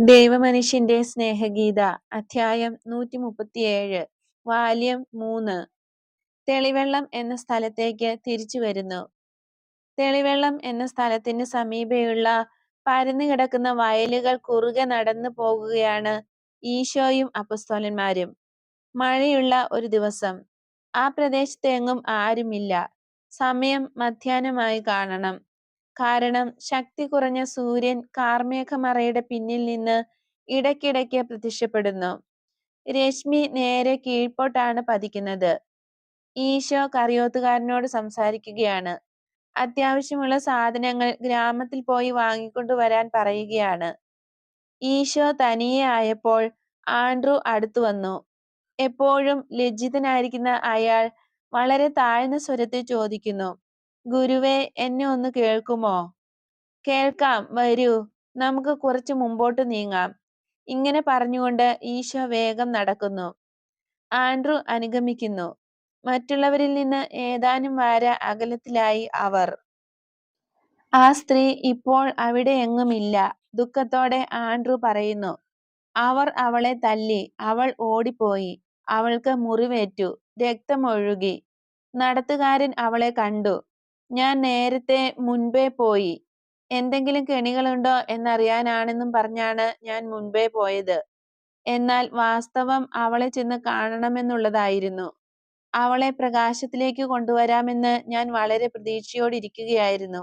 ദൈവമനുഷ്യന്റെ സ്നേഹഗീത അധ്യായം നൂറ്റി മുപ്പത്തിയേഴ് വാല്യം മൂന്ന് തെളിവെള്ളം എന്ന സ്ഥലത്തേക്ക് തിരിച്ചു വരുന്നു തെളിവെള്ളം എന്ന സ്ഥലത്തിന് സമീപെയുള്ള പരന്നുകിടക്കുന്ന വയലുകൾ കുറുകെ നടന്നു പോകുകയാണ് ഈശോയും അപ്പസ്തോലന്മാരും മഴയുള്ള ഒരു ദിവസം. ആ പ്രദേശത്തെങ്ങും ആരുമില്ല. സമയം മധ്യാഹ്നമായി കാണണം. കാരണം ശക്തി കുറഞ്ഞ സൂര്യൻ കാർമേഘമറയുടെ പിന്നിൽ നിന്ന് ഇടയ്ക്കിടയ്ക്ക് പ്രത്യക്ഷപ്പെടുന്നു. രശ്മി നേരെ കീഴ്പോട്ടാണ് പതിക്കുന്നത്. ഈശോ കറിയോത്തുകാരനോട് സംസാരിക്കുകയാണ്. അത്യാവശ്യമുള്ള സാധനങ്ങൾ ഗ്രാമത്തിൽ പോയി വാങ്ങിക്കൊണ്ടുവരാൻ പറയുകയാണ്. ഈശോ തനിയെ ആയപ്പോൾ ആൻഡ്രു അടുത്തു വന്നു എപ്പോഴും ലജ്ജിതനായിരിക്കുന്ന അയാൾ വളരെ താഴ്ന്ന സ്വരത്തിൽ ചോദിക്കുന്നു, ഗുരുവേ എന്നെ ഒന്ന് കേൾക്കുമോ? കേൾക്കാം വരൂ നമുക്ക് കുറച്ച് മുമ്പോട്ട് നീങ്ങാം. ഇങ്ങനെ പറഞ്ഞുകൊണ്ട് ഈശോ വേഗം നടക്കുന്നു. ആൻഡ്രു അനുഗമിക്കുന്നു. മറ്റുള്ളവരിൽ നിന്ന് ഏതാനും വാര അകലത്തിലായി അവർ. ആ സ്ത്രീ ഇപ്പോൾ അവിടെ എങ്ങുമില്ല ദുഃഖത്തോടെ ആൻഡ്രു പറയുന്നു. അവർ അവളെ തല്ലി. അവൾ ഓടിപ്പോയി. അവൾക്ക് മുറിവേറ്റു. രക്തമൊഴുകി. നടത്തുകാരൻ അവളെ കണ്ടു. ഞാൻ നേരത്തെ മുൻപേ പോയി. എന്തെങ്കിലും കെണികളുണ്ടോ എന്നറിയാനാണെന്നും പറഞ്ഞാണ് ഞാൻ മുൻപേ പോയത്. എന്നാൽ വാസ്തവം അവളെ ചെന്ന് കാണണമെന്നുള്ളതായിരുന്നു. അവളെ പ്രകാശത്തിലേക്ക് കൊണ്ടുവരാമെന്ന് ഞാൻ വളരെ പ്രതീക്ഷയോടിരിക്കുകയായിരുന്നു.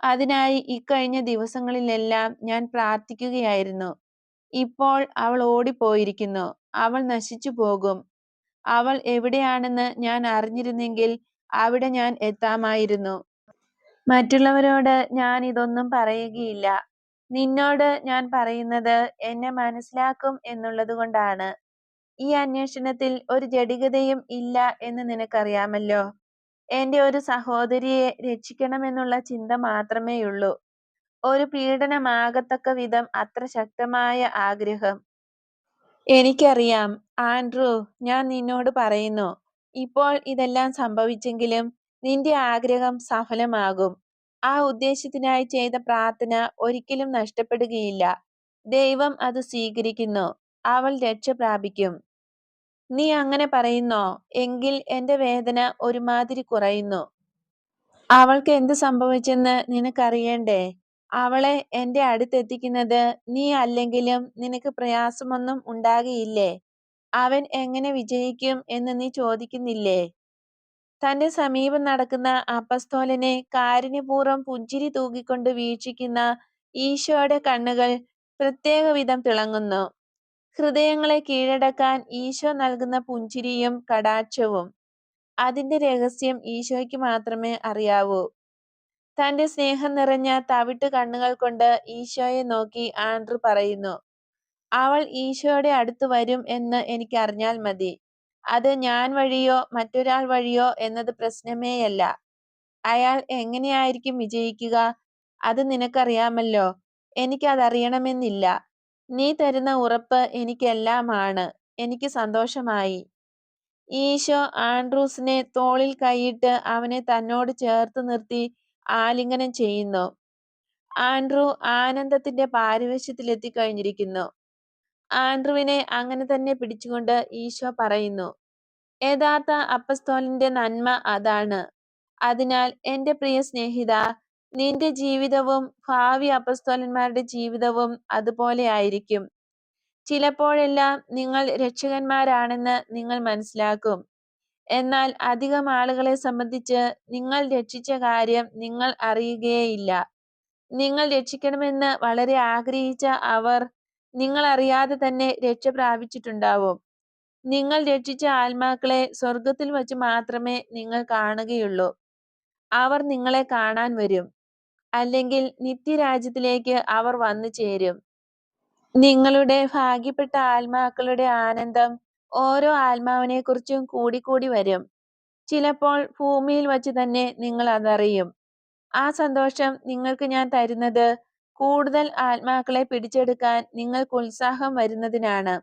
അതിനായി ഇക്കഴിഞ്ഞ ദിവസങ്ങളിലെല്ലാം ഞാൻ പ്രാർത്ഥിക്കുകയായിരുന്നു. ഇപ്പോൾ അവൾ ഓടിപ്പോയിരിക്കുന്നു. അവൾ നശിച്ചു പോകും അവൾ എവിടെയാണെന്ന് ഞാൻ അറിഞ്ഞിരുന്നെങ്കിൽ അവിടെ ഞാൻ എത്താമായിരുന്നു. മറ്റുള്ളവരോട് ഞാൻ ഇതൊന്നും പറയുകയില്ല. നിന്നോട് ഞാൻ പറയുന്നത് എന്നെ മനസ്സിലാക്കും എന്നുള്ളതുകൊണ്ടാണ്. ഈ അന്വേഷണത്തിൽ ഒരു ജടികതയും ഇല്ല എന്ന് നിനക്കറിയാമല്ലോ. എന്റെ ഒരു സഹോദരിയെ രക്ഷിക്കണമെന്നുള്ള ചിന്ത മാത്രമേയുള്ളൂ. ഒരു പീഡനമാകത്തക്ക വിധം അത്ര ശക്തമായ ആഗ്രഹം. എനിക്കറിയാം. ആൻഡ്രൂ ഞാൻ നിന്നോട് പറയുന്നു. ഇപ്പോൾ ഇതെല്ലാം സംഭവിച്ചെങ്കിലും നിന്റെ ആഗ്രഹം സഫലമാകും. ആ ഉദ്ദേശത്തിനായി ചെയ്ത പ്രാർത്ഥന ഒരിക്കലും നഷ്ടപ്പെടുകയില്ല. ദൈവം അത് സ്വീകരിക്കുന്നു. അവൾ രക്ഷ പ്രാപിക്കും. നീ അങ്ങനെ പറയുന്നോ? എങ്കിൽ എന്റെ വേദന ഒരുമാതിരി കുറയുന്നു. അവൾക്ക് എന്ത് സംഭവിച്ചെന്ന് നിനക്കറിയണ്ടേ? അവളെ എന്റെ അടുത്തെത്തിക്കുന്നത് നീ അല്ലെങ്കിലും നിനക്ക് പ്രയാസമൊന്നും ഉണ്ടാകയില്ലേ? അവൻ എങ്ങനെ വിജയിക്കും എന്ന് നീ ചോദിക്കുന്നില്ലേ? തന്റെ സമീപം നടക്കുന്ന അപ്പസ്തോലനെ കാരുണ്യപൂർവം പുഞ്ചിരി തൂകിക്കൊണ്ട് വീക്ഷിക്കുന്ന ഈശോയുടെ കണ്ണുകൾ പ്രത്യേക വിധം തിളങ്ങുന്നു. ഹൃദയങ്ങളെ കീഴടക്കാൻ ഈശോ നൽകുന്ന പുഞ്ചിരിയും കടാക്ഷവും. അതിന്റെ രഹസ്യം ഈശോയ്ക്ക് മാത്രമേ അറിയാവൂ. തന്റെ സ്നേഹം നിറഞ്ഞ തവിട്ടു കണ്ണുകൾ കൊണ്ട് ഈശോയെ നോക്കി ആൻഡ്രു പറയുന്നു. അവൾ ഈശോയുടെ അടുത്ത് വരും എന്ന് എനിക്കറിഞ്ഞാൽ മതി. അത് ഞാൻ വഴിയോ മറ്റൊരാൾ വഴിയോ എന്നത് പ്രശ്നമേയല്ല. അയാൾ എങ്ങനെയായിരിക്കും വിജയിക്കുക? അത് നിനക്കറിയാമല്ലോ. എനിക്കതറിയണമെന്നില്ല നീ തരുന്ന ഉറപ്പ് എനിക്കെല്ലാമാണ്. എനിക്ക് സന്തോഷമായി. ഈശോ ആൻഡ്രൂസിനെ തോളിൽ കൈയിട്ട് അവനെ തന്നോട് ചേർത്ത് നിർത്തി ആലിംഗനം ചെയ്യുന്നു. ആൻഡ്രൂ ആനന്ദത്തിന്റെ പാരവശ്യത്തിലെത്തിക്കഴിഞ്ഞിരിക്കുന്നു. ആൻഡ്രൂവിനെ അങ്ങനെ തന്നെ പിടിച്ചുകൊണ്ട് ഈശോ പറയുന്നു. യഥാർത്ഥ അപ്പസ്തോലിന്റെ നന്മ അതാണ്. അതിനാൽ എന്റെ പ്രിയ സ്നേഹിത നിന്റെ ജീവിതവും ഭാവി അപ്പസ്തോലന്മാരുടെ ജീവിതവും അതുപോലെ ആയിരിക്കും ചിലപ്പോഴെല്ലാം നിങ്ങൾ രക്ഷകന്മാരാണെന്ന് നിങ്ങൾ മനസ്സിലാക്കും. എന്നാൽ അധികം ആളുകളെ സംബന്ധിച്ച് നിങ്ങൾ രക്ഷിച്ച കാര്യം നിങ്ങൾ അറിയുകയേയില്ല. നിങ്ങൾ രക്ഷിക്കണമെന്ന് വളരെ ആഗ്രഹിച്ച അവർ നിങ്ങളറിയാതെ തന്നെ രക്ഷ പ്രാപിച്ചിട്ടുണ്ടാവും. നിങ്ങൾ രക്ഷിച്ച ആത്മാക്കളെ സ്വർഗത്തിൽ വച്ച് മാത്രമേ നിങ്ങൾ കാണുകയുള്ളൂ. അവർ നിങ്ങളെ കാണാൻ വരും. അല്ലെങ്കിൽ നിത്യരാജ്യത്തിലേക്ക് അവർ വന്നു ചേരും നിങ്ങളുടെ ഭാഗ്യപ്പെട്ട ആത്മാക്കളുടെ ആനന്ദം ഓരോ ആത്മാവിനെ ആത്മാവിനെക്കുറിച്ചും കൂടിക്കൂടി വരും. ചിലപ്പോൾ ഭൂമിയിൽ വച്ച് തന്നെ നിങ്ങൾ അതറിയും. ആ സന്തോഷം നിങ്ങൾക്ക് ഞാൻ തരുന്നത് കൂടുതൽ ആത്മാക്കളെ പിടിച്ചെടുക്കാൻ നിങ്ങൾക്ക് ഉത്സാഹം വരുന്നതിനാണ്.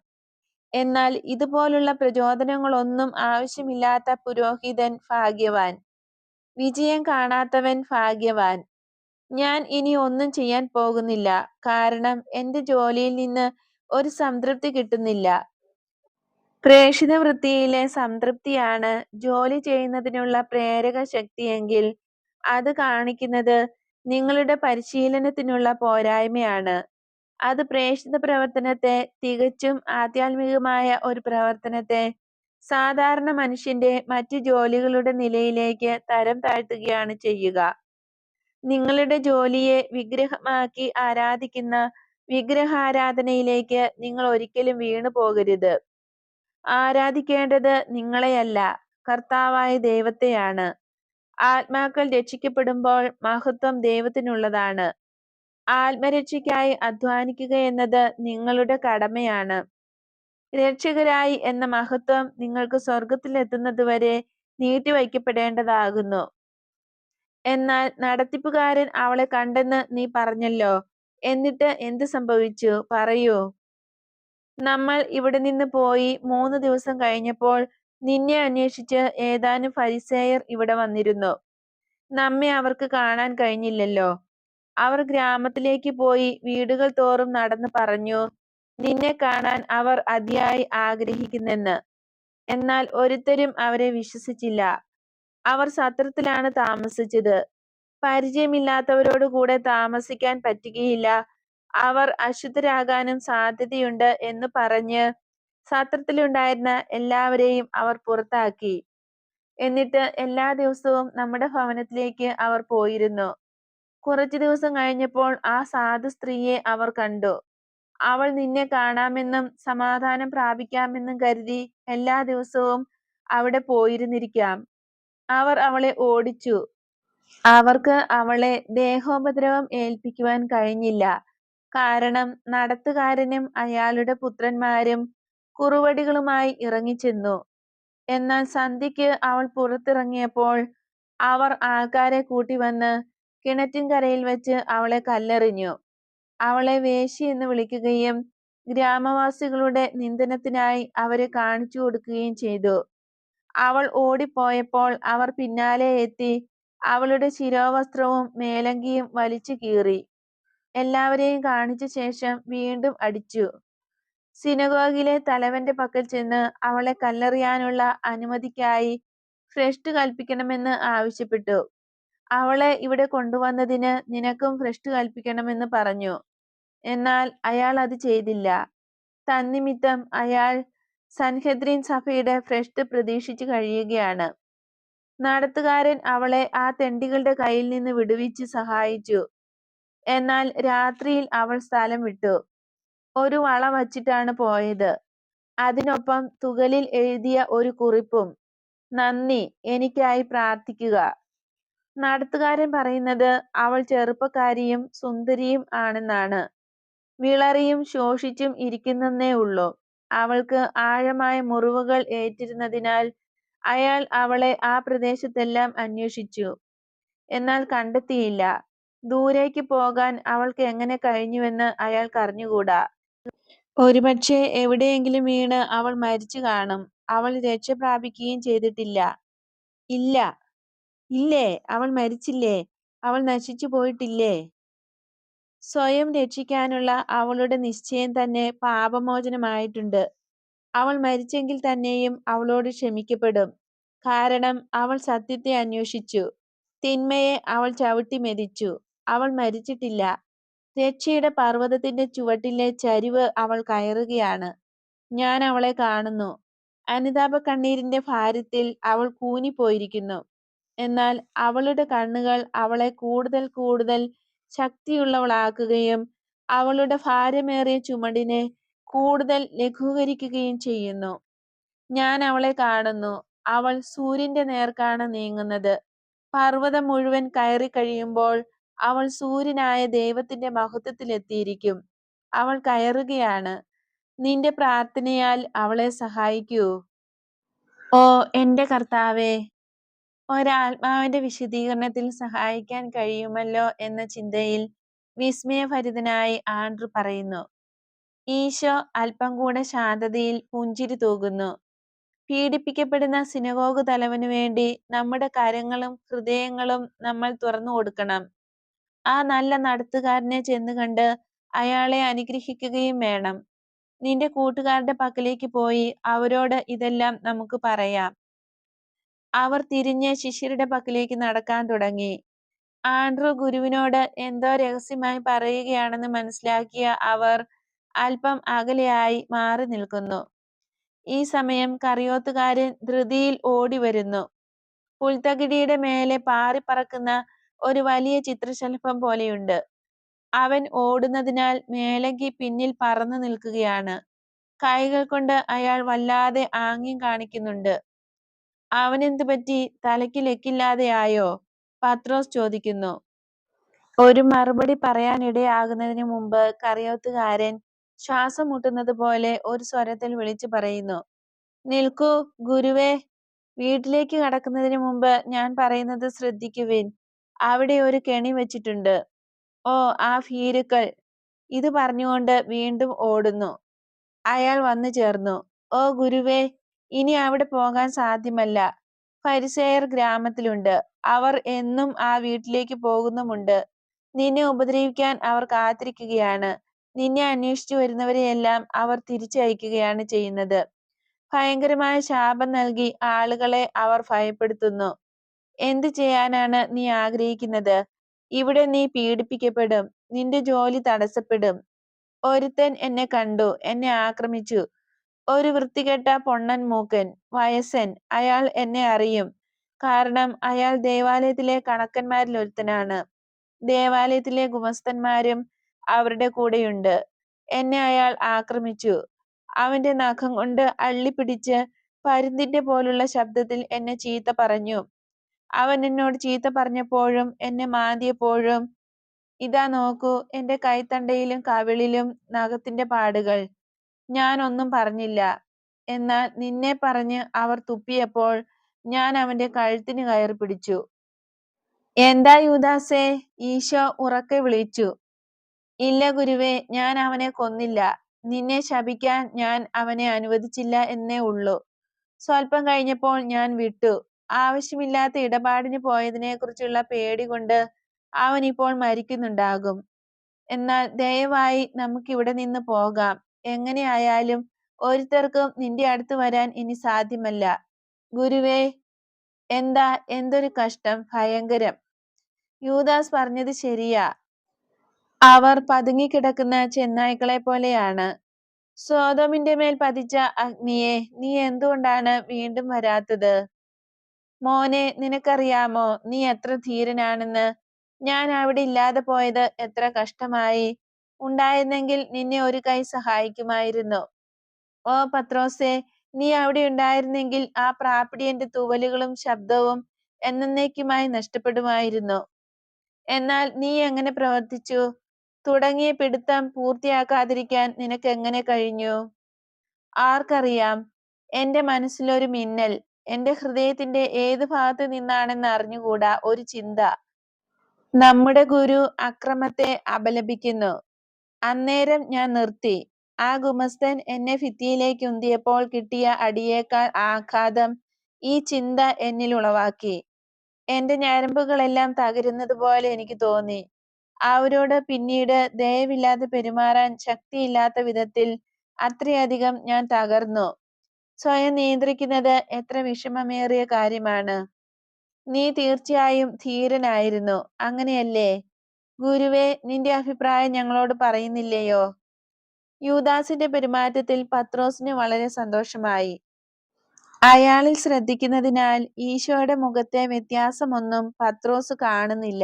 എന്നാൽ ഇതുപോലുള്ള പ്രചോദനങ്ങളൊന്നും ആവശ്യമില്ലാത്ത പുരോഹിതൻ ഭാഗ്യവാൻ. വിജയം കാണാത്തവൻ ഭാഗ്യവാൻ. ഞാൻ ഇനി ഒന്നും ചെയ്യാൻ പോകുന്നില്ല കാരണം എന്റെ ജോലിയിൽ നിന്ന് ഒരു സംതൃപ്തി കിട്ടുന്നില്ല പ്രേഷിത വൃത്തിയിലെ സംതൃപ്തിയാണ് ജോലി ചെയ്യുന്നതിനുള്ള പ്രേരക ശക്തിയെങ്കിൽ അത് കാണിക്കുന്നത് നിങ്ങളുടെ പരിശീലനത്തിനുള്ള പോരായ്മയാണ്. അത് പ്രേക്ഷിത പ്രവർത്തനത്തെ തികച്ചും ആധ്യാത്മികമായ ഒരു പ്രവർത്തനത്തെ സാധാരണ മനുഷ്യന്റെ മറ്റ് ജോലികളുടെ നിലയിലേക്ക് തരം താഴ്ത്തുകയാണ് ചെയ്യുക. നിങ്ങളുടെ ജോലിയെ വിഗ്രഹമാക്കി ആരാധിക്കുന്ന വിഗ്രഹാരാധനയിലേക്ക് നിങ്ങൾ ഒരിക്കലും വീണു പോകരുത്. ആരാധിക്കേണ്ടത് നിങ്ങളെയല്ല കർത്താവായ ദൈവത്തെയാണ്. ആത്മാക്കൾ രക്ഷിക്കപ്പെടുമ്പോൾ മഹത്വം ദൈവത്തിനുള്ളതാണ്. ആത്മരക്ഷയ്ക്കായി അധ്വാനിക്കുക എന്നത് നിങ്ങളുടെ കടമയാണ്. രക്ഷകരായി എന്ന മഹത്വം നിങ്ങൾക്ക് സ്വർഗത്തിലെത്തുന്നതുവരെ നീട്ടിവയ്ക്കപ്പെടേണ്ടതാകുന്നു. എന്നാൽ നടത്തിപ്പുകാരൻ അവളെ കണ്ടെന്ന് നീ പറഞ്ഞല്ലോ. എന്നിട്ട് എന്ത് സംഭവിച്ചു? പറയൂ. നമ്മൾ ഇവിടെ നിന്ന് പോയി മൂന്ന് ദിവസം കഴിഞ്ഞപ്പോൾ നിന്നെ അന്വേഷിച്ച് ഏതാനും ഫരിസേയർ ഇവിടെ വന്നിരുന്നു. നമ്മെ അവർക്ക് കാണാൻ കഴിഞ്ഞില്ലല്ലോ. അവർ ഗ്രാമത്തിലേക്ക് പോയി വീടുകൾ തോറും നടന്ന് പറഞ്ഞു നിന്നെ കാണാൻ അവർ അതിയായി ആഗ്രഹിക്കുന്നെന്ന്. എന്നാൽ ഒരുത്തരും അവരെ വിശ്വസിച്ചില്ല. അവർ സത്രത്തിലാണ് താമസിച്ചത്. പരിചയമില്ലാത്തവരോട് കൂടെ താമസിക്കാൻ പറ്റുകയില്ല. അവർ അശുദ്ധരാകാനും സാധ്യതയുണ്ട് എന്ന് പറഞ്ഞ് സത്രത്തിലുണ്ടായിരുന്ന എല്ലാവരെയും അവർ പുറത്താക്കി. എന്നിട്ട് എല്ലാ ദിവസവും നമ്മുടെ ഭവനത്തിലേക്ക് അവർ പോയിരുന്നു. കുറച്ചു ദിവസം കഴിഞ്ഞപ്പോൾ ആ സാധു സ്ത്രീയെ അവർ കണ്ടു. അവൾ നിന്നെ കാണാമെന്നും സമാധാനം പ്രാപിക്കാമെന്നും കരുതി എല്ലാ ദിവസവും അവിടെ പോയിരുന്നിരിക്കാം. അവർ അവളെ ഓടിച്ചു. അവർക്ക് അവളെ ദേഹോപദ്രവം ഏൽപ്പിക്കുവാൻ കഴിഞ്ഞില്ല. കാരണം നടത്തുകാരനും അയാളുടെ പുത്രന്മാരും കുറുവടികളുമായി ഇറങ്ങിച്ചെന്നു. എന്നാൽ സന്ധ്യയ്ക്ക് അവൾ പുറത്തിറങ്ങിയപ്പോൾ അവർ ആൾക്കാരെ കൂട്ടിവന്ന് കിണറ്റിൻകരയിൽ വെച്ച് അവളെ കല്ലെറിഞ്ഞു. അവളെ വേശി എന്ന് വിളിക്കുകയും ഗ്രാമവാസികളുടെ നിന്ദനത്തിനായി അവരെ കാണിച്ചു കൊടുക്കുകയും ചെയ്തു. അവൾ ഓടിപ്പോയപ്പോൾ അവർ പിന്നാലെ എത്തി അവളുടെ ശിരോവസ്ത്രവും മേലങ്കിയും വലിച്ചു കീറി. എല്ലാവരെയും കാണിച്ച ശേഷം വീണ്ടും അടിച്ചു. സിനഗോഗിലെ തലവന്റെ പക്കൽ ചെന്ന് അവളെ കല്ലെറിയാനുള്ള അനുമതിക്കായി ഫ്രഷ്ട് കൽപ്പിക്കണമെന്ന് ആവശ്യപ്പെട്ടു. അവളെ ഇവിടെ കൊണ്ടുവന്നതിന് നിനക്കും ഫ്രഷ്ട് കൽപ്പിക്കണമെന്ന് പറഞ്ഞു. എന്നാൽ അയാൾ അത് ചെയ്തില്ല. തന്നിമിത്തം അയാൾ സൻഹെദ്രിൻ സഭയുടെ ഫ്രഷ്ട് പ്രതീക്ഷിച്ചു കഴിയുകയാണ്. നടത്തുകാരൻ അവളെ ആ തെണ്ടികളുടെ കയ്യിൽ നിന്ന് വിടുവിച്ച് സഹായിച്ചു. എന്നാൽ രാത്രിയിൽ അവൾ സ്ഥലം വിട്ടു. ഒരു വള വച്ചിട്ടാണ് പോയത്. അതിനൊപ്പം തുകലിൽ എഴുതിയ ഒരു കുറിപ്പും നന്ദി എനിക്കായി പ്രാർത്ഥിക്കുക നടത്തുകാരൻ പറയുന്നത് അവൾ ചെറുപ്പക്കാരിയും സുന്ദരിയും ആണെന്നാണ്. വിളറിയും ശോഷിച്ചും ഇരിക്കുന്നെന്നേ ഉള്ളൂ. അവൾക്ക് ആഴമായ മുറിവുകൾ ഏറ്റിരുന്നതിനാൽ അയാൾ അവളെ ആ പ്രദേശത്തെല്ലാം അന്വേഷിച്ചു. എന്നാൽ കണ്ടെത്തിയില്ല. ദൂരേക്ക് പോകാൻ അവൾക്ക് എങ്ങനെ കഴിഞ്ഞുവെന്ന് അയാൾക്ക് അറിഞ്ഞുകൂടാ ഒരുപക്ഷെ എവിടെയെങ്കിലും വീണ് അവൾ മരിച്ചു കാണും. അവൾ രക്ഷ പ്രാപിക്കുകയും ചെയ്തിട്ടില്ല. ഇല്ല. ഇല്ലേ? അവൾ മരിച്ചില്ലേ? അവൾ നശിച്ചു പോയിട്ടില്ലേ? സ്വയം രക്ഷിക്കാനുള്ള അവളുടെ നിശ്ചയം തന്നെ പാപമോചനമായിട്ടുണ്ട്. അവൾ മരിച്ചെങ്കിൽ തന്നെയും അവളോട് ക്ഷമിക്കപ്പെടും. കാരണം അവൾ സത്യത്തെ അന്വേഷിച്ചു. തിന്മയെ അവൾ ചവിട്ടി മെതിച്ചു. അവൾ മരിച്ചിട്ടില്ല. രക്ഷയുടെ പർവതത്തിന്റെ ചുവട്ടിലെ ചരിവ് അവൾ കയറുകയാണ്. ഞാൻ അവളെ കാണുന്നു. അനുതാപ കണ്ണീരിന്റെ ഭാരത്തിൽ അവൾ കൂനിപ്പോയിരിക്കുന്നു. എന്നാൽ അവളുടെ കണ്ണുകൾ അവളെ കൂടുതൽ കൂടുതൽ ശക്തിയുള്ളവളാക്കുകയും അവളുടെ ഭാരമേറിയ ചുമടിനെ കൂടുതൽ ലഘൂകരിക്കുകയും ചെയ്യുന്നു. ഞാൻ അവളെ കാണുന്നു. അവൾ സൂര്യന്റെ നേർക്കാണ് നീങ്ങുന്നത്. പർവതം മുഴുവൻ കയറി കഴിയുമ്പോൾ അവൾ സൂര്യനായ ദൈവത്തിന്റെ മഹത്വത്തിലെത്തിയിരിക്കും. അവൾ കയറുകയാണ്. നിന്റെ പ്രാർത്ഥനയാൽ അവളെ സഹായിക്കൂ. ഓ എന്റെ കർത്താവേ ഒരാത്മാവിന്റെ വിശദീകരണത്തിൽ സഹായിക്കാൻ കഴിയുമല്ലോ? എന്ന ചിന്തയിൽ വിസ്മയഭരിതനായി ആൻഡ്രു പറയുന്നു. ഈശോ അല്പം കൂടെ ശാന്തതയിൽ പുഞ്ചിരി തൂകുന്നു. പീഡിപ്പിക്കപ്പെടുന്ന സിനഗോഗ് തലവനു വേണ്ടി നമ്മുടെ കരങ്ങളും ഹൃദയങ്ങളും നമ്മൾ തുറന്നു കൊടുക്കണം ആ നല്ല നടത്തുകാരനെ ചെന്ന് കണ്ട് അയാളെ അനുഗ്രഹിക്കുകയും വേണം. നിന്റെ കൂട്ടുകാരുടെ പക്കലേക്ക് പോയി അവരോട് ഇതെല്ലാം നമുക്ക് പറയാം. അവർ തിരിഞ്ഞ് ശിഷ്യരുടെ പക്കലേക്ക് നടക്കാൻ തുടങ്ങി. ആൻഡ്രൂ ഗുരുവിനോട് എന്തോ രഹസ്യമായി പറയുകയാണെന്ന് മനസ്സിലാക്കിയ അവർ അല്പം അകലെയായി മാറി നിൽക്കുന്നു. ഈ സമയം കറിയോത്തുകാരൻ ധൃതിയിൽ ഓടി വരുന്നു പുൽത്തകിടിയുടെ മേലെ പാറിപ്പറക്കുന്ന ഒരു വലിയ ചിത്രശലഭം പോലെയുണ്ട്. അവൻ ഓടുന്നതിനാൽ മേലങ്കി പിന്നിൽ പറന്നു നിൽക്കുകയാണ്. കൈകൾ കൊണ്ട് അയാൾ വല്ലാതെ ആംഗ്യം കാണിക്കുന്നുണ്ട്. അവനെന്തു പറ്റി? തലയ്ക്ക് ലക്കില്ലാതെയായോ പത്രോസ് ചോദിക്കുന്നു. ഒരു മറുപടി പറയാനിടയാകുന്നതിന് മുമ്പ് കറിയോത്തുകാരൻ ശ്വാസം മുട്ടുന്നത് പോലെ ഒരു സ്വരത്തിൽ വിളിച്ചു പറയുന്നു. നിൽക്കൂ ഗുരുവേ. വീട്ടിലേക്ക് കടക്കുന്നതിന് മുമ്പ് ഞാൻ പറയുന്നത് ശ്രദ്ധിക്കുവിൻ. അവിടെ ഒരു കെണി വെച്ചിട്ടുണ്ട്. ഓ ആ ഭീരുക്കൾ. ഇത് പറഞ്ഞുകൊണ്ട് വീണ്ടും ഓടുന്നു. അയാൾ വന്നു ചേർന്നു. ഓ ഗുരുവേ ഇനി അവിടെ പോകാൻ സാധ്യമല്ല. ഫരിസേയർ ഗ്രാമത്തിലുണ്ട്. അവർ എന്നും ആ വീട്ടിലേക്ക് പോകുന്നുമുണ്ട്. നിന്നെ ഉപദ്രവിക്കാൻ അവർ കാത്തിരിക്കുകയാണ്. നിന്നെ അന്വേഷിച്ചു വരുന്നവരെയെല്ലാം അവർ തിരിച്ചയക്കുകയാണ് ചെയ്യുന്നത്. ഭയങ്കരമായ ശാപം നൽകി ആളുകളെ അവർ ഭയപ്പെടുത്തുന്നു. എന്ത് ചെയ്യാനാണ് നീ ആഗ്രഹിക്കുന്നത്? ഇവിടെ നീ പീഡിപ്പിക്കപ്പെടും. നിന്റെ ജോലി തടസ്സപ്പെടും. ഒരുത്തൻ എന്നെ കണ്ടു എന്നെ ആക്രമിച്ചു. ഒരു വൃത്തികെട്ട പൊണ്ണൻ മൂക്കൻ വയസ്സൻ അയാൾ എന്നെ അറിയും. കാരണം അയാൾ ദേവാലയത്തിലെ കണക്കന്മാരിൽ ഒരുത്തനാണ്. ദേവാലയത്തിലെ ഗുമസ്തന്മാരും അവരുടെ കൂടെയുണ്ട്. എന്നെ അയാൾ ആക്രമിച്ചു. അവന്റെ നഖം കൊണ്ട് അള്ളിപ്പിടിച്ച് പരുന്തിന്റെ പോലുള്ള ശബ്ദത്തിൽ എന്നെ ചീത്ത പറഞ്ഞു. അവൻ എന്നോട് ചീത്ത പറഞ്ഞപ്പോഴും എന്നെ മാന്തിയപ്പോഴും ഇതാ നോക്കൂ എന്റെ കൈത്തണ്ടയിലും കവിളിലും നഖത്തിന്റെ പാടുകൾ. ഞാൻ ഒന്നും പറഞ്ഞില്ല. എന്നാൽ നിന്നെ പറഞ്ഞ് അവർ തുപ്പിയപ്പോൾ ഞാൻ അവന്റെ കഴുത്തിന് കയറി പിടിച്ചു. എന്താ യൂദാസേ? ഈശോ ഉറക്കെ വിളിച്ചു. ഇല്ല ഗുരുവേ ഞാൻ അവനെ കൊന്നില്ല. നിന്നെ ശപിക്കാൻ ഞാൻ അവനെ അനുവദിച്ചില്ല എന്നേ ഉള്ളൂ. സ്വല്പം കഴിഞ്ഞപ്പോൾ ഞാൻ വിട്ടു. ആവശ്യമില്ലാത്ത ഇടപാടിന് പോയതിനെ കുറിച്ചുള്ള പേടി കൊണ്ട് അവൻ ഇപ്പോൾ മരിക്കുന്നുണ്ടാകും. എന്നാൽ ദയവായി നമുക്ക് ഇവിടെ നിന്ന് പോകാം. എങ്ങനെയായാലും ഒരുത്തർക്കും നിന്റെ അടുത്ത് വരാൻ ഇനി സാധ്യമല്ല. ഗുരുവേ എന്താ എന്തൊരു കഷ്ടം ഭയങ്കരം. യൂദാസ് പറഞ്ഞത് ശരിയാ. അവർ പതുങ്ങിക്കിടക്കുന്ന ചെന്നായ്ക്കളെ പോലെയാണ് സോതോമിന്റെ മേൽ പതിച്ച അഗ്നിയെ നീ എന്തുകൊണ്ടാണ് വീണ്ടും വരാത്തത്? മോനെ നിനക്കറിയാമോ? നീ എത്ര ധീരനാണെന്ന്? ഞാൻ അവിടെ ഇല്ലാതെ പോയത് എത്ര കഷ്ടമായി? ഉണ്ടായിരുന്നെങ്കിൽ നിന്നെ ഒരു കൈ സഹായിക്കുമായിരുന്നു. ഓ പത്രോസെ നീ അവിടെ ഉണ്ടായിരുന്നെങ്കിൽ ആ പ്രാപ്പിടിയന്റെ തൂവലുകളും ശബ്ദവും എന്നേക്കുമായി നഷ്ടപ്പെടുമായിരുന്നു. എന്നാൽ നീ എങ്ങനെ പ്രവർത്തിച്ചു? തുടങ്ങിയ പിടുത്തം പൂർത്തിയാക്കാതിരിക്കാൻ നിനക്ക് എങ്ങനെ കഴിഞ്ഞു? ആർക്കറിയാം? എന്റെ മനസ്സിലൊരു മിന്നൽ. എന്റെ ഹൃദയത്തിന്റെ ഏത് ഭാഗത്ത് നിന്നാണെന്ന് അറിഞ്ഞുകൂടാ ഒരു ചിന്ത. നമ്മുടെ ഗുരു അക്രമത്തെ അപലപിക്കുന്നു. അന്നേരം ഞാൻ നിർത്തി. ആ ഗുമസ്തൻ എന്നെ ഭിത്തിയിലേക്ക് ഉന്തിയപ്പോൾ കിട്ടിയ അടിയേക്കാൾ ആഘാതം ഈ ചിന്ത എന്നിൽ ഉളവാക്കി. എന്റെ ഞരമ്പുകളെല്ലാം തകരുന്നത് പോലെ എനിക്ക് തോന്നി. അവരോട് പിന്നീട് ദയവില്ലാതെ പെരുമാറാൻ ശക്തിയില്ലാത്ത വിധത്തിൽ അത്രയധികം ഞാൻ തകർന്നു. സ്വയം നിയന്ത്രിക്കുന്നത് എത്ര വിഷമമേറിയ കാര്യമാണ്. നീ തീർച്ചയായും ധീരനായിരുന്നു. അങ്ങനെയല്ലേ? ഗുരുവെ നിന്റെ അഭിപ്രായം ഞങ്ങളോട് പറയുന്നില്ലയോ? യൂദാസിന്റെ പെരുമാറ്റത്തിൽ പത്രോസിന് വളരെ സന്തോഷമായി. അയാളിൽ ശ്രദ്ധിക്കുന്നതിനാൽ ഈശോയുടെ മുഖത്തെ വ്യത്യാസമൊന്നും പത്രോസ് കാണുന്നില്ല.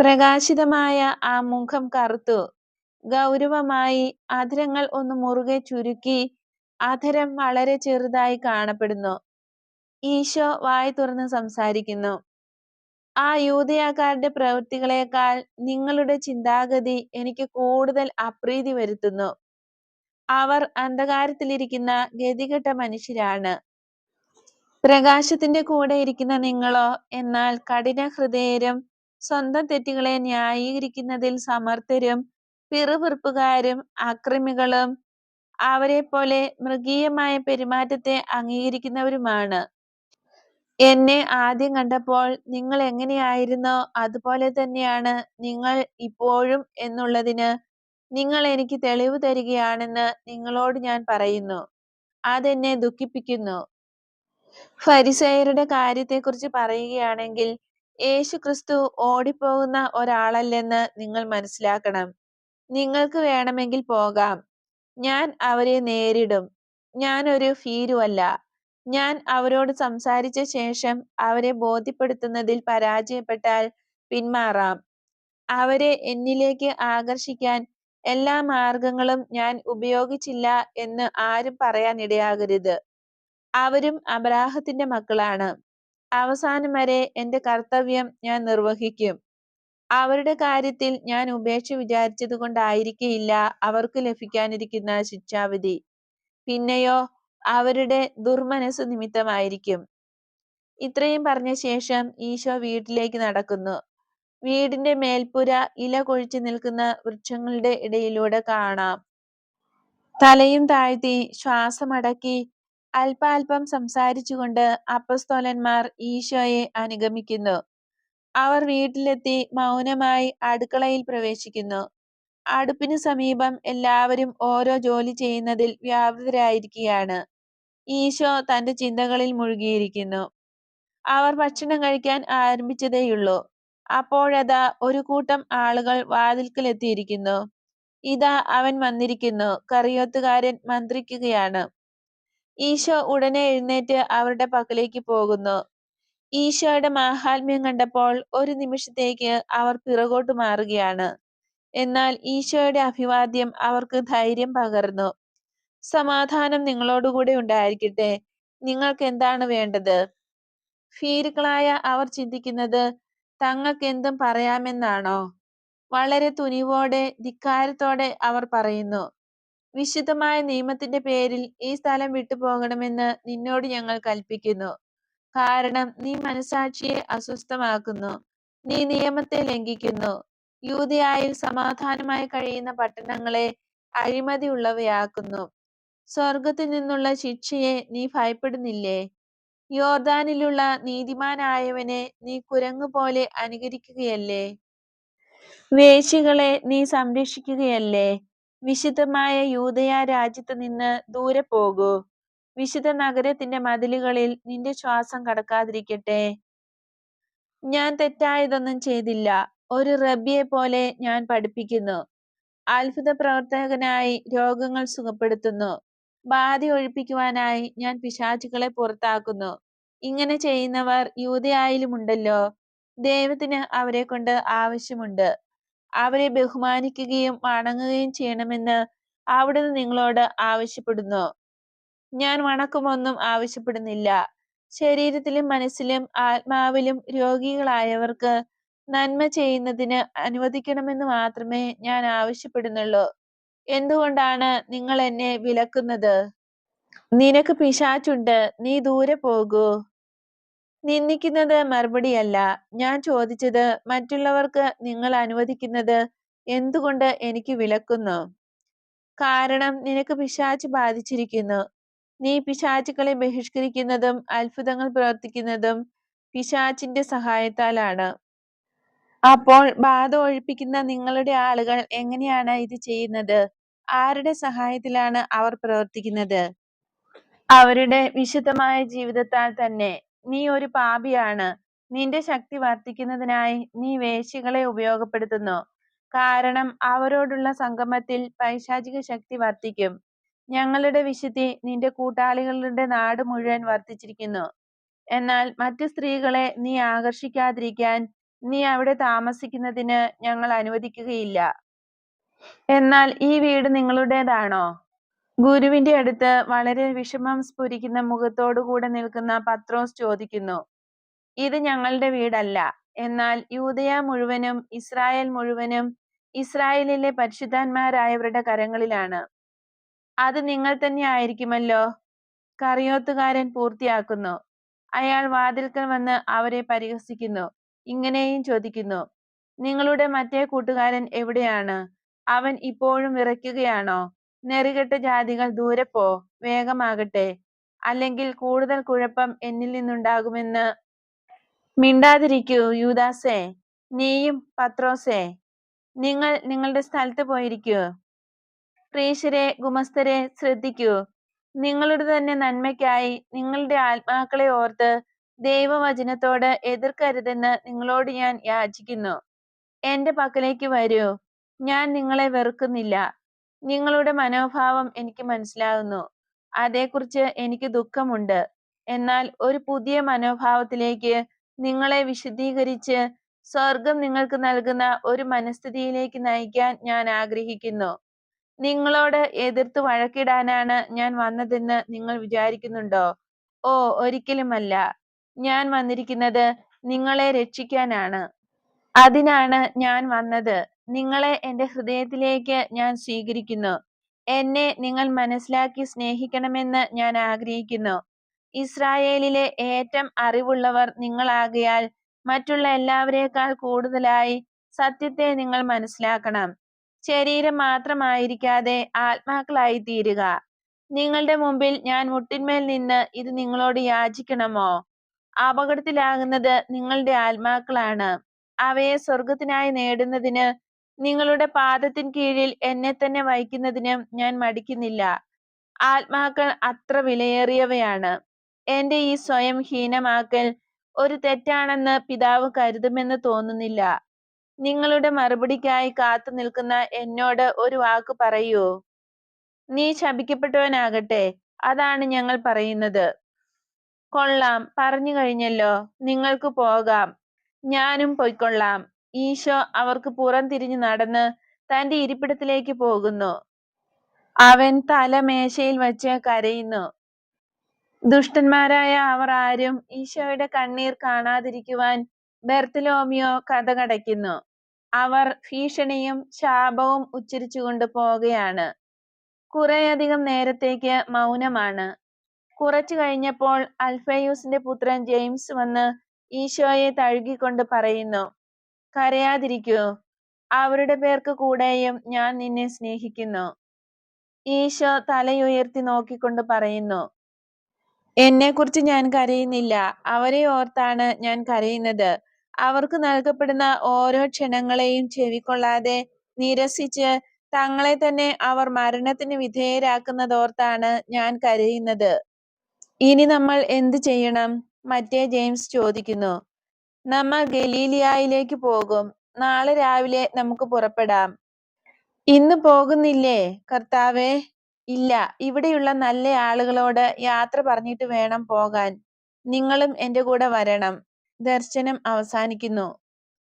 പ്രകാശിതമായ ആ മുഖം കറുത്തു. ഗൗരവമായി അധരങ്ങൾ ഒന്ന് മുറുകെ ചുരുക്കി അധരം വളരെ ചെറുതായി കാണപ്പെടുന്നു. ഈശോ വായി തുറന്ന് സംസാരിക്കുന്നു. ആ യൂതയാക്കാരുടെ പ്രവൃത്തികളെക്കാൾ നിങ്ങളുടെ ചിന്താഗതി എനിക്ക് കൂടുതൽ അപ്രീതി വരുത്തുന്നു. അവർ അന്ധകാരത്തിലിരിക്കുന്ന ഗതികെട്ട മനുഷ്യരാണ്. പ്രകാശത്തിന്റെ കൂടെ ഇരിക്കുന്ന നിങ്ങളോ എന്നാൽ കഠിന ഹൃദയരും സ്വന്തം തെറ്റുകളെ ന്യായീകരിക്കുന്നതിൽ സമർത്ഥരും പിറുപിറുപ്പുകാരും അക്രമികളും അവരെ പോലെ മൃഗീയമായ പെരുമാറ്റത്തെ അംഗീകരിക്കുന്നവരുമാണ്. എന്നെ ആദ്യം കണ്ടപ്പോൾ നിങ്ങൾ എങ്ങനെയായിരുന്നോ അതുപോലെ തന്നെയാണ് നിങ്ങൾ ഇപ്പോഴും എന്നുള്ളതിന് നിങ്ങൾ എനിക്ക് തെളിവ് തരികയാണെന്ന് നിങ്ങളോട് ഞാൻ പറയുന്നു. അതെന്നെ ദുഃഖിപ്പിക്കുന്നു. ഫരിസയരുടെ കാര്യത്തെക്കുറിച്ച് പറയുകയാണെങ്കിൽ യേശു ക്രിസ്തു ഓടിപ്പോകുന്ന ഒരാളല്ലെന്ന് നിങ്ങൾ മനസ്സിലാക്കണം. നിങ്ങൾക്ക് വേണമെങ്കിൽ പോകാം. ഞാൻ അവരെ നേരിടും. ഞാൻ ഒരു ഭീരുവല്ല. ഞാൻ അവരോട് സംസാരിച്ച ശേഷം അവരെ ബോധ്യപ്പെടുത്തുന്നതിൽ പരാജയപ്പെട്ടാൽ പിന്മാറാം. അവരെ എന്നിലേക്ക് ആകർഷിക്കാൻ എല്ലാ മാർഗങ്ങളും ഞാൻ ഉപയോഗിച്ചില്ല എന്ന് ആരും പറയാൻ ഇടയാകരുത് അവരും അബ്രാഹത്തിന്റെ മക്കളാണ്. അവസാനം വരെ എന്റെ കർത്തവ്യം ഞാൻ നിർവഹിക്കും. അവരുടെ കാര്യത്തിൽ ഞാൻ ഉപേക്ഷ വിചാരിച്ചത് കൊണ്ടായിരിക്കയില്ല അവർക്ക് ലഭിക്കാനിരിക്കുന്ന ശിക്ഷാവിധി. പിന്നെയോ അവരുടെ ദുർമനസ് നിമിത്തമായിരിക്കും. ഇത്രയും പറഞ്ഞ ശേഷം ഈശോ വീട്ടിലേക്ക് നടക്കുന്നു. വീടിന്റെ മേൽപ്പുര ഇല കൊഴിച്ചു നിൽക്കുന്ന വൃക്ഷങ്ങളുടെ ഇടയിലൂടെ കാണാം. തലയും താഴ്ത്തി ശ്വാസമടക്കി അല്പാൽപം സംസാരിച്ചുകൊണ്ട് അപ്പസ്തോലന്മാർ ഈശോയെ അനുഗമിക്കുന്നു. അവർ വീട്ടിലെത്തി മൗനമായി അടുക്കളയിൽ പ്രവേശിക്കുന്നു. അടുപ്പിനു സമീപം എല്ലാവരും ഓരോ ജോലി ചെയ്യുന്നതിൽ വ്യാപൃതരായിരിക്കുകയാണ്. ഈശോ തന്റെ ചിന്തകളിൽ മുഴുകിയിരിക്കുന്നു. അവർ ഭക്ഷണം കഴിക്കാൻ ആരംഭിച്ചതേയുള്ളൂ. അപ്പോഴതാ ഒരു കൂട്ടം ആളുകൾ വാതിൽക്കൽ എത്തിയിരിക്കുന്നു ഇതാ അവൻ വന്നിരിക്കുന്നു. കറിയോത്തുകാരൻ മന്ത്രിക്കുകയാണ്. ഈശോ ഉടനെ എഴുന്നേറ്റ് അവരുടെ പക്കലേക്ക് പോകുന്നു. ഈശോയുടെ മാഹാത്മ്യം കണ്ടപ്പോൾ ഒരു നിമിഷത്തേക്ക് അവർ പിറകോട്ട് മാറുകയാണ്. എന്നാൽ ഈശോയുടെ അഭിവാദ്യം അവർക്ക് ധൈര്യം പകർന്നു. സമാധാനം നിങ്ങളോടുകൂടെ ഉണ്ടായിരിക്കട്ടെ. നിങ്ങൾക്ക് എന്താണ് വേണ്ടത്? ഭീരുക്കളായ അവർ ചിന്തിക്കുന്നത് തങ്ങൾക്ക് എന്തും പറയാമെന്നാണോ? വളരെ തുനിവോടെ ധിക്കാരത്തോടെ അവർ പറയുന്നു വിശുദ്ധമായ നിയമത്തിന്റെ പേരിൽ ഈ സ്ഥലം വിട്ടുപോകണമെന്ന് നിന്നോട് ഞങ്ങൾ കൽപ്പിക്കുന്നു. കാരണം നീ മനസാക്ഷിയെ അസ്വസ്ഥമാക്കുന്നു. നീ നിയമത്തെ ലംഘിക്കുന്നു. യൂതയായി സമാധാനമായി കഴിയുന്ന പട്ടണങ്ങളെ അഴിമതിയുള്ളവയാക്കുന്നു. സ്വർഗത്തിൽ നിന്നുള്ള ശിക്ഷയെ നീ ഭയപ്പെടുന്നില്ലേ? യോർദാനിലുള്ള നീതിമാനായവനെ നീ കുരങ്ങു പോലെ അനുകരിക്കുകയല്ലേ? വേശികളെ നീ സംരക്ഷിക്കുകയല്ലേ? വിശുദ്ധമായ യൂതയ രാജ്യത്ത് നിന്ന് ദൂരെ പോകൂ. വിശുദ്ധ നഗരത്തിന്റെ മതിലുകളിൽ നിന്റെ ശ്വാസം കടക്കാതിരിക്കട്ടെ. ഞാൻ തെറ്റായതൊന്നും ചെയ്തില്ല. ഒരു റബിയെ പോലെ ഞാൻ പഠിപ്പിക്കുന്നു. അത്ഭുത പ്രവർത്തകനായി രോഗങ്ങൾ സുഖപ്പെടുത്തുന്നു. ബാധ ഒഴിപ്പിക്കുവാനായി ഞാൻ പിശാചുകളെ പുറത്താക്കുന്നു. ഇങ്ങനെ ചെയ്യുന്നവർ യൂതയായാലുമുണ്ടല്ലോ. ദൈവത്തിന് അവരെ കൊണ്ട് ആവശ്യമുണ്ട്. അവരെ ബഹുമാനിക്കുകയും വണങ്ങുകയും ചെയ്യണമെന്ന് അവിടുന്ന് നിങ്ങളോട് ആവശ്യപ്പെടുന്നു. ഞാൻ വണക്കമൊന്നും ആവശ്യപ്പെടുന്നില്ല. ശരീരത്തിലും മനസ്സിലും ആത്മാവിലും രോഗികളായവർക്ക് നന്മ ചെയ്യുന്നതിന് അനുവദിക്കണമെന്ന് മാത്രമേ ഞാൻ ആവശ്യപ്പെടുന്നുള്ളൂ. എന്തുകൊണ്ടാണ് നിങ്ങൾ എന്നെ വിലക്കുന്നത്? നിനക്ക് പിശാച്ചുണ്ട് നീ ദൂരെ പോകൂ. നിന്ദിക്കുന്നത് മറുപടിയല്ല. ഞാൻ ചോദിച്ചത് മറ്റുള്ളവർക്ക് നിങ്ങൾ അനുവദിക്കുന്നത് എന്തുകൊണ്ട് എനിക്ക് വിലക്കുന്നു? കാരണം നിനക്ക് പിശാച്ച് ബാധിച്ചിരിക്കുന്നു. നീ പിശാചുകളെ ബഹിഷ്കരിക്കുന്നതും അത്ഭുതങ്ങൾ പ്രവർത്തിക്കുന്നതും പിശാചിന്റെ സഹായത്താലാണ്. അപ്പോൾ ബാധ ഒഴിപ്പിക്കുന്ന നിങ്ങളുടെ ആളുകൾ എങ്ങനെയാണ് ഇത് ചെയ്യുന്നത്? ആരുടെ സഹായത്തിലാണ് അവർ പ്രവർത്തിക്കുന്നത്? അവരുടെ വിശുദ്ധമായ ജീവിതത്താൽ തന്നെ നീ ഒരു പാപിയാണ്. നിന്റെ ശക്തി വർദ്ധിക്കുന്നതിനായി നീ വേശികളെ ഉപയോഗപ്പെടുത്തുന്നു. കാരണം അവരോടുള്ള സംഗമത്തിൽ പൈശാചിക ശക്തി വർദ്ധിക്കും. ഞങ്ങളുടെ വിശുദ്ധി നിന്റെ കൂട്ടാളികളുടെ നാട് മുഴുവൻ വർദ്ധിച്ചിരിക്കുന്നു. എന്നാൽ മറ്റു സ്ത്രീകളെ നീ ആകർഷിക്കാതിരിക്കാൻ നീ അവിടെ താമസിക്കുന്നതിന് ഞങ്ങൾ അനുവദിക്കുകയില്ല. എന്നാൽ ഈ വീട് നിങ്ങളുടേതാണോ? ഗുരുവിന്റെ അടുത്ത് വളരെ വിഷമം സ്ഫുരിക്കുന്ന മുഖത്തോടു കൂടെ നിൽക്കുന്ന പത്രോസ് ചോദിക്കുന്നു. ഇത് ഞങ്ങളുടെ വീടല്ല. എന്നാൽ യൂതയ മുഴുവനും ഇസ്രായേൽ മുഴുവനും ഇസ്രായേലിലെ പരിശുദ്ധന്മാരായവരുടെ കരങ്ങളിലാണ്. അത് നിങ്ങൾ തന്നെ ആയിരിക്കുമല്ലോ. കറിയോത്തുകാരൻ പൂർത്തിയാക്കുന്നു. അയാൾ വാതിൽക്കൽ വന്ന് അവരെ പരിഹസിക്കുന്നു. ഇങ്ങനെയും ചോദിക്കുന്നു നിങ്ങളുടെ മറ്റേ കൂട്ടുകാരൻ എവിടെയാണ്? അവൻ ഇപ്പോഴും വിറയ്ക്കുകയാണോ? നെറികെട്ട ജാതികൾ ദൂരെ പോ വേഗമാകട്ടെ. അല്ലെങ്കിൽ കൂടുതൽ കുഴപ്പം എന്നിൽ നിന്നുണ്ടാകുമെന്ന്. മിണ്ടാതിരിക്കൂ യൂദാസേ, നീയും പത്രോസേ, നിങ്ങൾ നിങ്ങളുടെ സ്ഥലത്ത് പോയിരിക്കൂ. പ്രീശരേ, ഗുമസ്തരെ ശ്രദ്ധിക്കൂ. നിങ്ങളുടെ തന്നെ നന്മയ്ക്കായി നിങ്ങളുടെ ആത്മാക്കളെ ഓർത്ത് ദൈവവചനത്തോട് എതിർക്കരുതെന്ന് നിങ്ങളോട് ഞാൻ യാചിക്കുന്നു. എന്റെ പക്കലേക്ക് വരൂ. ഞാൻ നിങ്ങളെ വെറുക്കുന്നില്ല. നിങ്ങളുടെ മനോഭാവം എനിക്ക് മനസ്സിലാകുന്നു. അതേക്കുറിച്ച് എനിക്ക് ദുഃഖമുണ്ട്. എന്നാൽ ഒരു പുതിയ മനോഭാവത്തിലേക്ക് നിങ്ങളെ വിശദീകരിച്ച് സ്വർഗം നിങ്ങൾക്ക് നൽകുന്ന ഒരു മനസ്ഥിതിയിലേക്ക് നയിക്കാൻ ഞാൻ ആഗ്രഹിക്കുന്നു. നിങ്ങളോട് എതിർത്ത് വഴക്കിടാനാണ് ഞാൻ വന്നതെന്ന് നിങ്ങൾ വിചാരിക്കുന്നുണ്ടോ? ഓ, ഒരിക്കലുമല്ല. ഞാൻ വന്നിരിക്കുന്നത് നിങ്ങളെ രക്ഷിക്കാനാണ്. അതിനാണ് ഞാൻ വന്നത്. നിങ്ങളെ എന്റെ ഹൃദയത്തിലേക്ക് ഞാൻ സ്വീകരിക്കുന്നു. എന്നെ നിങ്ങൾ മനസ്സിലാക്കി സ്നേഹിക്കണമെന്ന് ഞാൻ ആഗ്രഹിക്കുന്നു. ഇസ്രായേലിലെ ഏറ്റം അറിവുള്ളവർ നിങ്ങളാകയാൽ മറ്റുള്ള എല്ലാവരേക്കാൾ കൂടുതലായി സത്യത്തെ നിങ്ങൾ മനസ്സിലാക്കണം. ശരീരം മാത്രമായിരിക്കാതെ ആത്മാക്കളായി തീരുക നിങ്ങളുടെ മുമ്പിൽ ഞാൻ മുട്ടിന്മേൽ നിന്ന് ഇത് നിങ്ങളോട് യാചിക്കണമോ? അപകടത്തിലാകുന്നത് നിങ്ങളുടെ ആത്മാക്കളാണ്. അവയെ സ്വർഗത്തിനായി നേടുന്നതിന് നിങ്ങളുടെ പാദത്തിൻ കീഴിൽ എന്നെ തന്നെ വഹിക്കുന്നതിനും ഞാൻ മടിക്കുന്നില്ല. ആത്മാക്കൾ അത്ര വിലയേറിയവയാണ്. എന്റെ ഈ സ്വയം ഹീനമാക്കൽ ഒരു തെറ്റാണെന്ന് പിതാവ് കരുതുമെന്ന് തോന്നുന്നില്ല. നിങ്ങളുടെ മറുപടിക്കായി കാത്തു നിൽക്കുന്ന എന്നോട് ഒരു വാക്ക് പറയൂ. നീ ശപിക്കപ്പെട്ടവനാകട്ടെ. അതാണ് ഞങ്ങൾ പറയുന്നത്. കൊള്ളാം, പറഞ്ഞു കഴിഞ്ഞല്ലോ നിങ്ങൾക്ക് പോകാം. ഞാനും പൊയ്ക്കൊള്ളാം. ഈശോ അവർക്ക് പുറം തിരിഞ്ഞു നടന്ന് തന്റെ ഇരിപ്പിടത്തിലേക്ക് പോകുന്നു. അവൻ തല മേശയിൽ വച്ച് കരയുന്നു. ദുഷ്ടന്മാരായ അവർ ആരും ഈശോയുടെ കണ്ണീർ കാണാതിരിക്കുവാൻ ബർത്തൊലോമ്യോ കതകടയ്ക്കുന്നു. അവർ ഭീഷണിയും ശാപവും ഉച്ചരിച്ചുകൊണ്ട് പോവുകയാണ് കുറേയധികം നേരത്തേക്ക് മൗനമാണ്. കുറച്ചു കഴിഞ്ഞപ്പോൾ അൽഫയൂസിന്റെ പുത്രൻ ജെയിംസ് വന്ന് ഈശോയെ തഴുകിക്കൊണ്ട് പറയുന്നു, കരയാതിരിക്കൂ. അവരുടെ പേർക്ക് കൂടെയും ഞാൻ നിന്നെ സ്നേഹിക്കുന്നു. ഈശോ തലയുയർത്തി നോക്കിക്കൊണ്ട് പറയുന്നു, എന്നെക്കുറിച്ച് ഞാൻ കരയുന്നില്ല. അവരെ ഓർത്താണ് ഞാൻ കരയുന്നത്. അവർക്ക് നൽകപ്പെടുന്ന ഓരോ ക്ഷണങ്ങളെയും ചെവിക്കൊള്ളാതെ നിരസിച്ച് തങ്ങളെ തന്നെ അവർ മരണത്തിന് വിധേയരാക്കുന്നതോർത്താണ് ഞാൻ കരയുന്നത്. ഇനി നമ്മൾ എന്ത് ചെയ്യണം? മറ്റേ ജെയിംസ് ചോദിക്കുന്നു. നമ്മൾ ഗലീലിയായിലേക്ക് പോകും. നാളെ രാവിലെ നമുക്ക് പുറപ്പെടാം. ഇന്ന് പോകുന്നില്ലേ കർത്താവേ? ഇല്ല, ഇവിടെയുള്ള നല്ല ആളുകളോട് യാത്ര പറഞ്ഞിട്ട് വേണം പോകാൻ. നിങ്ങളും എന്റെ കൂടെ വരണം. ദർശനം അവസാനിക്കുന്നു.